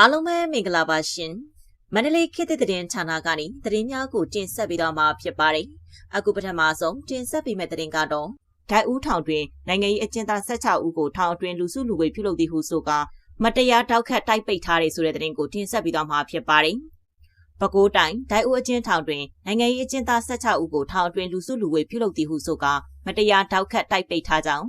အားလုံးပဲမင်္ဂလာပါရှင်မန္တလေးခေတ်သစ်သတင်းဌာနကနေသတင်းများကိုတင်ဆက်ပေးတော့မှာဖြစ်ပါတယ်အခုပထမဆုံးတင်ဆက်ပေးမယ့်သတင်းကတော့ဒိုက်ဦးထောင်တွင်နိုင်ငံရေးအကျဉ်းသား16ဦးကိုထောင်အတွင်းလူစုလူဝေးပြုလုပ်သည်ဟုဆိုကာမတရားတောက်ခတ်တိုက်ပိတ်ထားတယ်ဆိုတဲ့သတင်းကိုတင်ဆက်ပေးတော့မှာဖြစ်ပါတယ်ပဲခူးတိုင်းဒိုက်ဦးအကျဉ်းထောင်တွင်နိုင်ငံရေးအကျဉ်းသား16ဦးကိုထောင်အတွင်းလူစုလူဝေးပြုလုပ်သည်ဟုဆိုကာမတရားတောက်ခတ်တိုက်ပိတ်ထားကြောင်း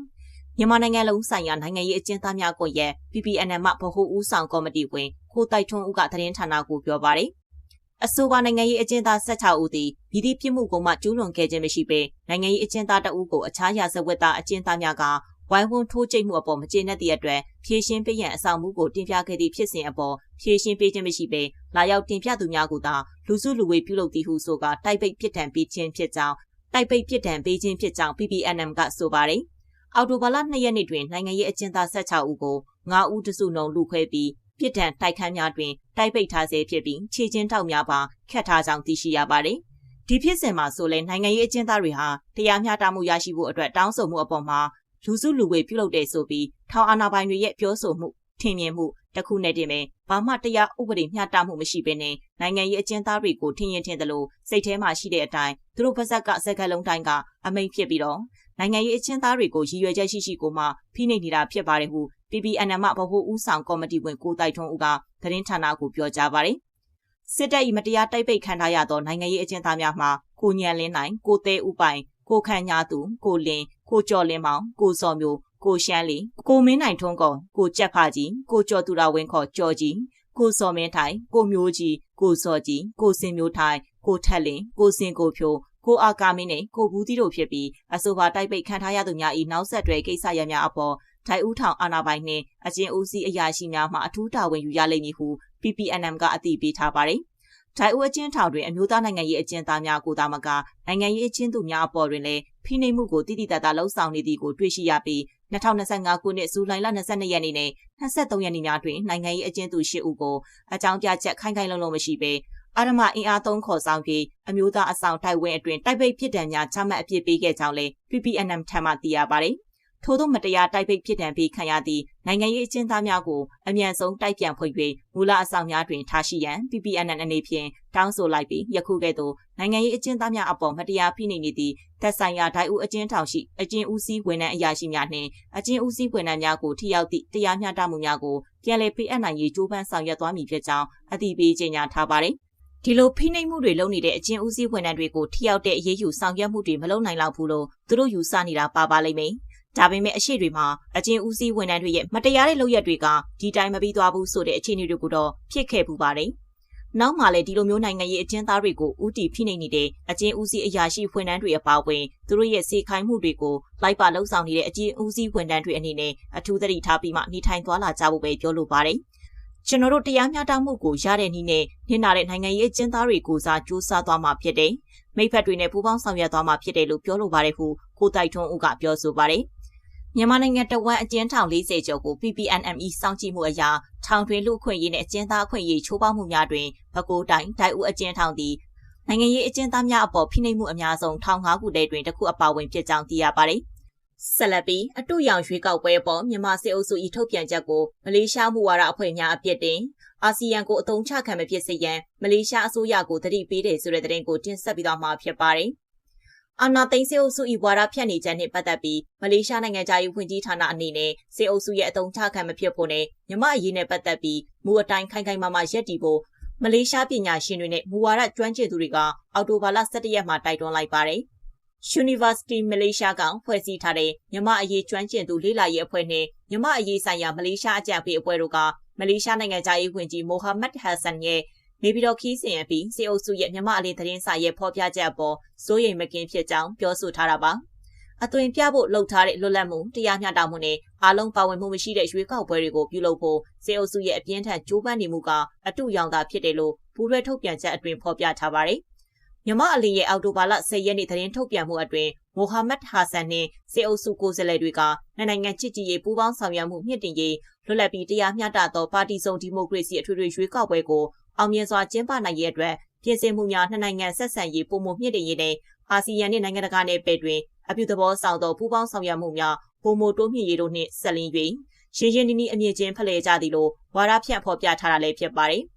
မြန်မာနိုင်ငံလုံးဆိုင်ရာနိုင်ငံရေးအကျဉ်းသားများကွန်ရက် PPNM မှဗဟိုဦးဆောင်ကော်မတီဝင်ကိုတိုက်ထွန်းဦးကသတင်းဌာနကိုပြောပါတယ်။အဆိုပါနိုင်ငံရေးအကျဉ်းသား16ဦးသည်ပြည်သည့်ပြစ်မှုကုံမှကျူးလွန်ခဲ့ခြင်းမရှိပေနိုင်ငံရေးအကျဉ်းသားတအုပ်ကိုအခြားရာဇဝတ်သားအကျဉ်းသားများကဝိုင်းဝန်းထိုးကျိတ်မှုအပေါ်မကျေနပ်သည့်အတွက်ဖြည့်ရှင်းပေးရန်အဆောင်မှုကိုတင်ပြခဲ့သည့်ဖြစ်စဉ်အပေါ်ဖြည့်ရှင်းပေးခြင်းမရှိပေလာရောက်တင်ပြသူများကသာလူစုလူဝေးပြုလုပ်သည်ဟုဆိုကာတိုက်ပိတ်ပြစ်ဒဏ်ပေးခြင်းဖြစ်ကြောင်းတိုက်ပိတ်ပြစ်ဒဏ်ပေးခြင်းဖြစ်ကြောင်း PPNM ကဆိုပါတယ်။ အော်တိုဘာလ2ရက်နေ့တွင်နိုင်ငံရေးအကျဉ်းသား16ဦးကို9ဦးတစုနှုံလူခွဲပြီးပြစ်ဒဏ်တိုက်ခန်းများတွင်တိုက်ပိတ်ထားဆဲဖြစ်ပြီးခြေချင်းတောက်များပါခတ်ထားကြောင်းသိရှိရပါတယ်။ဒီဖြစ်စဉ်မှာဆိုလဲနိုင်ငံရေးအကျဉ်းသားတွေဟာတရားမျှတမှုရရှိဖို့အတွက်တောင်းဆိုမှုအပေါ်မှာလူစုလူဝေးပြုလုပ်တဲ့ဆိုပြီးထောင်အာဏာပိုင်တွေရဲ့ပြောဆိုမှုထင်မြင်မှုတခုနဲ့တည်းပဲဘာမှတရားဥပဒေမျှတမှုမရှိဘဲနဲ့နိုင်ငံရေးအကျဉ်းသားတွေကိုထင်ရင်ထင်သလိုစိတ်ထဲမှာရှိတဲ့အတိုင်းသူတို့ပါဇက်ကစက်ကလုံးတိုင်းကအမိန့်ဖြစ်ပြီးတော့ နိုင်ငံရေးအချင်းသားတွေကိုရည်ရွယ်ချက်ရှိရှိကိုမှဖိနှိပ်နေတာဖြစ်ပါတယ်ဟု PPNM မှဗဟိုဦးဆောင်ကော်မတီဝင်ကိုတိုက်ထွန်းဦးကသတင်းဌာနကိုပြောကြားပါတယ်။စစ်တပ်၏မတရားတိုက်ပိတ်ခံထားရသောနိုင်ငံရေးအကျဉ်းသားများမှာကိုညံလင်းနိုင်ကိုသေးဦးပိုင်ကိုခန့်ညာသူကိုလင်းကိုကျော်လင်းမောင်ကိုစော်မျိုးကိုရှမ်းလီကိုမင်းနိုင်ထွန်းကောကိုကြက်ဖကြီးကိုကျော်သူရဝင်းခေါ်ကျော်ကြီးကိုစော်မင်းထိုင်ကိုမျိုးကြီးကိုစော်ကြီးကိုစင်မျိုးထိုင်ကိုထက်လင်းကိုစင်ကိုဖြိုး ကိုအာကာမင်းနဲ့ကိုဘူးသီးတို့ဖြစ်ပြီးအဆိုပါတိုက်ပိတ်ခံထားရသူများ၏နောက်ဆက်တွဲကိစ္စရပ်များအပေါ်ဒိုင်ဦးထောင်အာဏာပိုင်နှင့်အကျဉ်းဦးစီးအရာရှိများမှအထူးတာဝန်ယူရလိမ့်မည်ဟု PPNM ကအသိပေးထားပါတယ်။ဒိုင်ဦးအကျဉ်းထောင်တွင်အမျိုးသားနိုင်ငံရေးအကျဉ်းသားများကိုသာမကနိုင်ငံရေးအကျဉ်းသူများအပေါ်တွင်လည်းဖိနှိပ်မှုကိုတိတိတတ်တာလှုံ့ဆော်နေသည်ကိုတွေ့ရှိရပြီး2025ခုနှစ်ဇူလိုင်လ22ရက်နေ့နဲ့23ရက်နေ့များတွင်နိုင်ငံရေးအကျဉ်းသူ10ဦးကိုအကြောင်းပြချက်ခိုင်ခိုင်လုံလုံမရှိဘဲ အာရမအင်အားသုံးခေါ်ဆောင်ပြီးအမျိုးသားအဆောင်တိုက်ဝင်းအတွင်တိုက်ပိတ်ဖြစ်ဒဏ်များချမှတ်အပြစ်ပေးခဲ့ကြောင်းလည်း PPNM ထံမှသိရပါတယ်။ထို့သောမတရားတိုက်ပိတ်ဖြစ်ဒဏ်ပေးခံရသည့်နိုင်ငံရေးအကျဉ်းသားများကိုအမြန်ဆုံးတိုက်ပြန်ဖွင့်၍မူလအဆောင်များတွင်ထားရှိရန် PPNN အနေဖြင့်တောင်းဆိုလိုက်ပြီးယခုကဲ့သို့နိုင်ငံရေးအကျဉ်းသားများအပေါ်မတရားဖိနှိပ်နေသည့်သက်ဆိုင်ရာဒိုင်ဦးအကျဉ်းထောင်ရှိအကျဉ်းဦးစီးဝန်ထမ်းအရာရှိများနှင့်အကျဉ်းဦးစီးဝန်ထမ်းများကိုထိရောက်သည့်တရားမျှတမှုများကိုပြန်လည်ပေးအပ်နိုင်ရေးကြိုးပမ်းဆောင်ရွက်သွားမည်ဖြစ်ကြောင်းအသိပေးကြေညာထားပါတယ် ဒီလိုဖိနှိပ်မှုတွေလုပ်နေတဲ့အကျဉ်းဦးစီးဝန်ထမ်းတွေကိုထိရောက်တဲ့အရေးယူဆောင်ရွက်မှုတွေမလုပ်နိုင်တော့ဘူးလို့သူတို့ယူဆနေတာပါပါလိမ့်မယ်။ဒါပေမဲ့အရှိတွေမှာအကျဉ်းဦးစီးဝန်ထမ်းတွေရဲ့မတရားတဲ့လုပ်ရက်တွေကဒီတိုင်းမပြီးသွားဘူးဆိုတဲ့အခြေအနေတွေကိုတော့ဖြစ်ခဲ့ပူပါတယ်။နောက်မှလည်းဒီလိုမျိုးနိုင်ငံရေးအကျဉ်းသားတွေကိုဥတီဖိနှိပ်နေတဲ့အကျဉ်းဦးစီးအရာရှိဝန်ထမ်းတွေအပါအဝင်သူတို့ရဲ့စေခိုင်းမှုတွေကိုလိုက်ပါလှုပ်ဆောင်နေတဲ့အကျဉ်းဦးစီးဝန်ထမ်းတွေအနေနဲ့အထူးသတိထားပြီးမှနေထိုင်သွားလာကြဖို့ပဲပြောလိုပါတယ်။ ကျွန်တော်တို့တရားမျှတမှုကိုရတဲ့နည်းနဲ့နှင်းနာတဲ့နိုင်ငံရေးအကျဉ်းသားတွေကိုစားစူးစမ်းသွားမှာဖြစ်တယ်။မိဖက်တွေနဲ့ပူးပေါင်းဆောင်ရွက်သွားမှာဖြစ်တယ်လို့ပြောလိုပါတယ်ဟုကိုတိုက်ထွန်းဦးကပြောဆိုပါတယ်။မြန်မာနိုင်ငံတဝမ်းအကျဉ်းထောင်40ကျော်ကို PPNME စောင့်ကြည့်မှုအရာထောင်တွင်လူခွင့်ရေးနဲ့အကျဉ်းသားအခွင့်အရေးချိုးဖောက်မှုများတွင်ပဲခူးတိုင်းဒိုက်ဦးအကျဉ်းထောင်သည်နိုင်ငံရေးအကျဉ်းသားများအပေါ်ဖိနှိပ်မှုအများဆုံးထောင်၅ခုတည်းတွင်တစ်ခုအပါဝင်ဖြစ်ကြောင်းသိရပါတယ်။ ဆက်လက်ပြီးအတူရောင်ရွေးကောက်ပွဲပေါ်မြန်မာစစ်အုပ်စု၏ထုတ်ပြန်ချက်ကိုမလေးရှားမူဝါဒအဖွဲ့များအပြစ်တင်အာဆီယံကိုအသုံးချခံမဖြစ်စေရန်မလေးရှားအစိုးရကိုတတိပေးတယ်ဆိုတဲ့သတင်းကိုတင်ဆက်ပြီးတော့မှာဖြစ်ပါတယ်။အာနာသိန်းစေအုပ်စု၏ဝါဒဖြန့်နေချက်နှင့်ပတ်သက်ပြီးမလေးရှားနိုင်ငံသားရေးဝန်ကြီးဌာနအနေနဲ့စေအုပ်စုရဲ့အသုံးချခံမဖြစ်ဖို့နဲ့မြမအရေးနဲ့ပတ်သက်ပြီးမူအတိုင်းခိုင်ခိုင်မာမာရပ်တည်ဖို့မလေးရှားပညာရှင်တွေနဲ့မူဝါဒကျွမ်းကျင်သူတွေကအော်တိုဘာလ17ရက်မှာတိုက်တွန်းလိုက်ပါတယ်။ University Malaysia ကဖွဲ့စည်းထားတဲ့မြမအရေးကျွမ်းကျင်သူလေ့လာရေးအဖွဲ့နဲ့မြမအရေးဆိုင်ရာမလေးရှားအကြံပေးအဖွဲ့တို့ကမလေးရှားနိုင်ငံသားရေးဝန်ကြီးမိုဟာမက်ဟက်ဆန်ရဲ့နေပြည်တော်ခီးစဉ်အပြီးစေအုပ်စုရဲ့မြမအလေးသတင်းစာရဲ့ဖော်ပြချက်အပေါ်စိုးရိမ်မကင်းဖြစ်ကြောင်းပြောဆိုထားတာပါအသွင်ပြဖို့လှုပ်ထားတဲ့လွတ်လပ်မှုတရားမျှတမှုနဲ့အားလုံးပါဝင်မှုမရှိတဲ့ရွေးကောက်ပွဲတွေကိုပြုလုပ်ဖို့စေအုပ်စုရဲ့အပြင်းထန်ကြိုးပမ်းနေမှုကအတူရောင်သာဖြစ်တယ်လို့ပူးရဲထုတ်ပြန်ချက်အတွင်ဖော်ပြထားပါတယ်။ မြမအလီရဲ့အော်တိုဘာလ10ရက်နေ့သတင်းထုတ်ပြန်မှုအတွင်မိုဟာမက်ဟာဆန်နှင့်စေအုပ်စုကိုယ်စားလှယ်တွေကနိုင်ငံချစ်ကြည်ရေးပူးပေါင်းဆောင်ရွက်မှုမြင့်တင်ရေးလွတ်လပ်ပြီးတရားမျှတသောပါတီစုံဒီမိုကရေစီအထွေထွေရွေးကောက်ပွဲကိုအောင်မြင်စွာကျင်းပနိုင်ရေးအတွက်ပြင်ဆင်မှုများနှစ်နိုင်ငံဆက်ဆံရေးပုံမှုမြင့်တင်ရေးနဲ့အာဆီယံနှင့်နိုင်ငံတကာနယ်ပယ်တွင်အပြုသဘောဆောင်သောပူးပေါင်းဆောင်ရွက်မှုများပုံမှုတိုးမြင့်ရေးတို့နှင့်ဆက်လင်း၍ရှင်းရှင်းနီးနီးအမြင့်ချင်းဖလှယ်ကြသည်လို့ဝါဒဖြန့်ဖော်ပြထားတာလည်းဖြစ်ပါတယ်။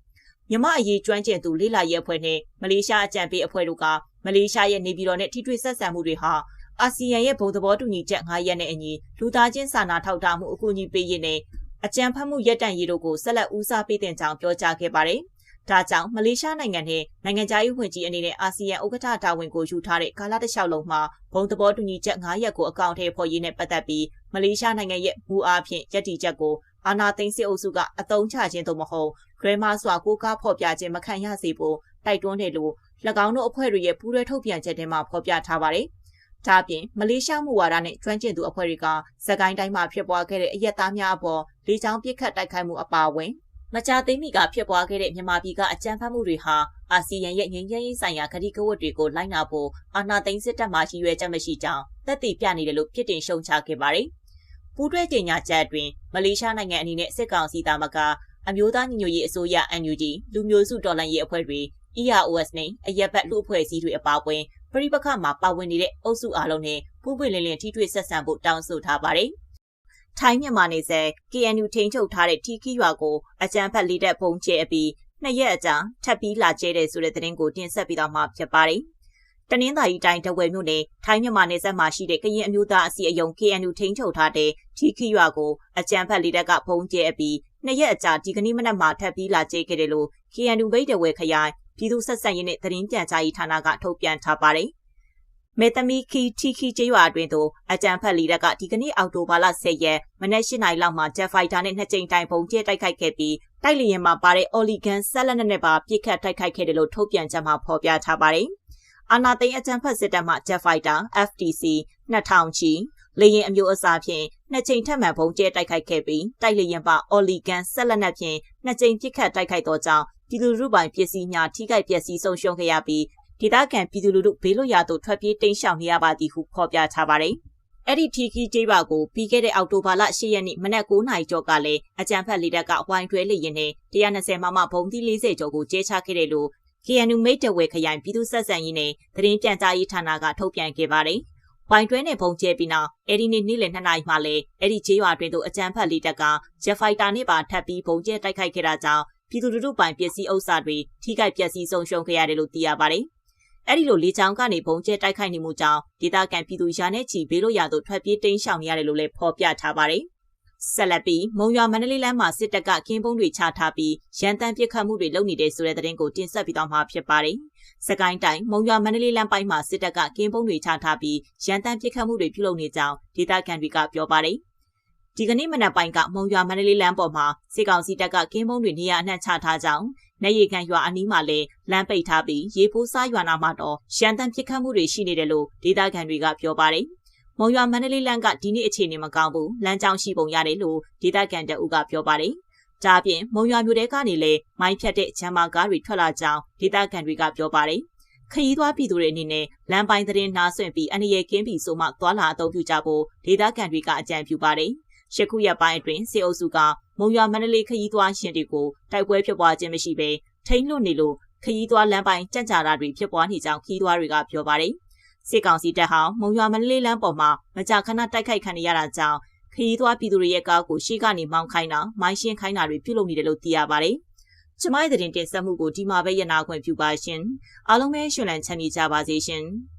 မြမအရေးကျွမ်းကျင်သူလေးလာရဲအဖွဲ့နဲ့မလေးရှားအကြံပေးအဖွဲ့တို့ကမလေးရှားရဲ့နေပြည်တော်နဲ့ထိတွေ့ဆက်ဆံမှုတွေဟာအာဆီယံရဲ့ဘုံသဘောတူညီချက်9ရက်နဲ့အညီလူသားချင်းစာနာထောက်ထားမှုအကူအညီပေးရေးနဲ့အကြံဖတ်မှုရပ်တန့်ရေးတို့ကိုဆက်လက်ဦးစားပေးတင်ကြောင်းပြောကြားခဲ့ပါတယ်။ဒါကြောင့်မလေးရှားနိုင်ငံနဲ့နိုင်ငံခြားရေးဝန်ကြီးအနေနဲ့အာဆီယံဥက္ကဋ္ဌတာဝန်ကိုယူထားတဲ့ကာလတစ်လျှောက်လုံးမှာဘုံသဘောတူညီချက်9ရက်ကိုအကောင့်ထဲပေါ်ရေးနဲ့ပတ်သက်ပြီးမလေးရှားနိုင်ငံရဲ့မူအားဖြင့်ယက်တီချက်ကို အာနာသိန်းစစ်အုပ်စုကအတုံးချခြင်းသို့မဟုတ်ဂရမစွာကိုကားဖော်ပြခြင်းမခံရစေဖို့တိုက်တွန်းတယ်လို့၎င်းတို့အဖွဲ့တွေရဲ့ပူးရဲထုတ်ပြန်ချက်ထဲမှာဖော်ပြထားပါတယ်။ဒါ့အပြင်မလေးရှားမှုဝါဒနဲ့ကျွမ်းကျင်သူအဖွဲ့တွေကစကိုင်းတိုင်းမှာဖြစ်ပွားခဲ့တဲ့အရက်သားများအပေါ်လေကြောင်းပစ်ခတ်တိုက်ခိုက်မှုအပါအဝင်မကြာသေးမီကဖြစ်ပွားခဲ့တဲ့မြန်မာပြည်ကအကြမ်းဖက်မှုတွေဟာအာဆီယံရဲ့ငြိမ်းချမ်းရေးဆိုင်ရာကတိကဝတ်တွေကိုလိုက်နာဖို့အာဏာသိမ်းစစ်တပ်မှရည်ရွယ်ချက်မရှိကြောင်းသက်သေပြနေတယ်လို့ပြစ်တင်ရှုံချခဲ့ပါတယ်။ ပူးတွဲကြေညာချက်အတွင်းမလေးရှားနိုင်ငံအနေနဲ့စစ်ကောင်စီသားမကအမျိုးသားညီညွတ်ရေးအစိုးရ NUG လူမျိုးစုတော်လှန်ရေးအဖွဲ့တွေ EROS နဲ့အရက်ဘက်လူအဖွဲ့အစည်းတွေအပါအဝင်ပြည်ပခါမှာပါဝင်နေတဲ့အုပ်စုအားလုံးနဲ့ပူးပွင့်လင်းလင်းထိတွေ့ဆက်ဆံဖို့တောင်းဆိုထားပါတယ်။ထိုင်းမြန်မာနယ်စပ် KNU ထိန်းချုပ်ထားတဲ့ထီခီရွာကိုအကြမ်းဖက်လေးတဲ့ပုံကျဲအပြီးနှစ်ရက်အကြာထပ်ပြီးလာကျဲတဲ့ဆိုတဲ့သတင်းကိုတင်ဆက်ပြီးတော့မှဖြစ်ပါတယ်။ တနင်္သာရီတိုင်းတဝယ်မြို့နယ်ထိုင်းမြန်မာနယ်စပ်မှာရှိတဲ့ကရင်အမျိုးသားအစည်းအရုံး KNU ထိန်းချုပ်ထားတဲ့ထီခီရွာကိုအကြမ်းဖက်လေးတဲ့ကပုံကျဲအပြီးနှစ်ရက်အကြာဒီကနေ့မနက်မှာထပ်ပြီးလာကျဲခဲ့တယ်လို့ KNU ဗိတ်တဝယ်ခရိုင်ပြည်သူ့ဆက်ဆံရေးနဲ့သတင်းပြန်ကြားရေးဌာနကထုတ်ပြန်ထားပါတယ်။မေတ္တမီခီထီခီကျေးရွာအတွင်းသို့အကြံဖက်လီရက်ကဒီကနေ့အောက်တိုဘာလ10ရက်မနက်၈နာရီလောက်မှာဂျက်ဖိုက်တာနဲ့နှစ်ကြိမ်တိုင်ပုံကျဲတိုက်ခိုက်ခဲ့ပြီးတိုက်လျင်မှာပါတဲ့အော်လီဂန်ဆက်လက်နဲ့ပါပြစ်ခတ်တိုက်ခိုက်ခဲ့တယ်လို့ထုတ်ပြန်ချက်မှာဖော်ပြထားပါတယ်။ အာနာသိန်းအကြံဖက်စစ်တပ်မှဂျက်ဖိုက်တာ FTC 2000ချီလေရင်အမျိုးအစားဖြင့်နှစ်ကြိမ်ထပ်မံပုံကျဲတိုက်ခိုက်ခဲ့ပြီးတိုက်လျင်ပါအော်လီဂန်ဆက်လက်နဲ့ဖြင့်နှစ်ကြိမ်ပြစ်ခတ်တိုက်ခိုက်သောကြောင့်ပြည်သူလူထုပိုင်ပစ္စည်းများထိခိုက်ပျက်စီးဆုံးရှုံးခဲ့ရပြီးဒေသခံပြည်သူလူထုဘေးလွတ်ရာသို့ထွက်ပြေးတိမ်းရှောင်နေရပါသည်ဟုဖော်ပြထားပါတယ်။အဲ့ဒီထီကီကျေးပါကိုပြီးခဲ့တဲ့အောက်တိုဘာလ10ရက်နေ့မနက်9:00နာရီကျော်ကလည်းအကြံဖက်လေတပ်ကဝိုင်းတွဲလေရင်နဲ့120မမဘုံသီး40ကျော်ကိုကျဲချခဲ့တယ်လို့ KNU မိတ်တဝဲခရိုင်ပြည်သူ့ဆက်ဆံရေးနဲ့သတင်းပြန်ကြားရေးဌာနကထုတ်ပြန်ခဲ့ပါတယ်။ဝိုင်တွဲနဲ့ပုံကျဲပြီးနောက်အဲ့ဒီနေ့နေ့လယ်2နာရီမှလည်းအဲ့ဒီကျေးရွာတွင်သို့အကြမ်းဖက်လေးတပ်ကဂျက်ဖိုက်တာနဲ့ပါထပ်ပြီးပုံကျဲတိုက်ခိုက်ခဲ့တာကြောင့်ပြည်သူလူထုပိုင်ပစ္စည်းဥစ္စာတွေထိခိုက်ပျက်စီးဆုံးရှုံးခဲ့ရတယ်လို့သိရပါတယ်။အဲ့ဒီလိုလေကြောင်းကနေဘုံကျဲတိုက်ခိုက်နေမှုကြောင့်ဒေသခံပြည်သူရာနဲ့ချီဘေးလွတ်ရာသို့ထွက်ပြေးတိမ်းရှောင်နေရတယ်လို့လည်းဖော်ပြထားပါတယ်။ ဆက်လက်ပြီးမုံရွာမန္တလေးလမ်းမှာစစ်တပ်ကကင်းပုံးတွေချထားပြီးရန်တမ်းပစ်ခတ်မှုတွေလုပ်နေတဲ့ဆိုတဲ့သတင်းကိုတင်ဆက်ပြီးတော့မှဖြစ်ပါတယ်။စကိုင်းတိုင်းမုံရွာမန္တလေးလမ်းပိုင်းမှာစစ်တပ်ကကင်းပုံးတွေချထားပြီးရန်တမ်းပစ်ခတ်မှုတွေပြုလုပ်နေကြောင်းဒေသခံတွေကပြောပါတယ်ဒီကနေ့မနက်ပိုင်းကမုံရွာမန္တလေးလမ်းပေါ်မှာစစ်ကောင်စီတပ်ကကင်းမုံတွေနေရာအနှံ့ချထားကြောင်းနေရီကန်ရွာအနီးမှာလည်းလမ်းပိတ်ထားပြီးရေပိုးစားရွာနာမှာတော့ရန်တမ်းပစ်ခတ်မှုတွေရှိနေတယ်လို့ဒေသခံတွေကပြောပါတယ်။ မုံရွာမန္တလေးလမ်းကဒီနေ့အခြေအနေမကောင်းဘူးလမ်းကြောင်းရှိပုံရတယ်လို့ဒေသခံတအုပ်ကပြောပါတယ်။ဒါပြင်မုံရွာမြို့တဲကနေလည်းမိုင်းဖြတ်တဲ့ဂျမ်မာကားတွေထွက်လာကြောင်းဒေသခံတွေကပြောပါတယ်။ခရီးသွားပြည်သူတွေအနေနဲ့လမ်းပိုင်းသတင်းနားဆွင့်ပြီးအနေရကင်းပြီးဆိုမှသွာလာအသုံးပြုကြဖို့ဒေသခံတွေကအကြံပြုပါတယ်။ရှခုရက်ပိုင်းအတွင်းစေအုပ်စုကမုံရွာမန္တလေးခရီးသွားရှင်တွေကိုတိုက်ပွဲဖြစ်ပွားခြင်းမရှိဘဲထိန်းလွတ်နေလို့ခရီးသွားလမ်းပိုင်းကြံ့ကြာတာတွေဖြစ်ပွားနေကြောင်းခရီးသွားတွေကပြောပါတယ်။ စစ်ကောင်စီတပ်ဟာမုံရွာမန္တလေးလမ်းပေါ်မှာမကြာခဏတိုက်ခိုက်ခံရတာကြောင့်ခရီးသွားပြည်သူတွေရဲ့ကားကိုရှေ့ကနေမောင်းခိုင်းတာမိုင်းရှင်းခိုင်းတာတွေပြုလုပ်နေတယ်လို့သိရပါတယ်။ကျမရဲ့တင်တင်ဆက်မှုကိုဒီမှာပဲရနာခွင့်ပြုပါရှင်။အားလုံးပဲရှင်လန်းချမ်းမြေကြပါစေရှင်။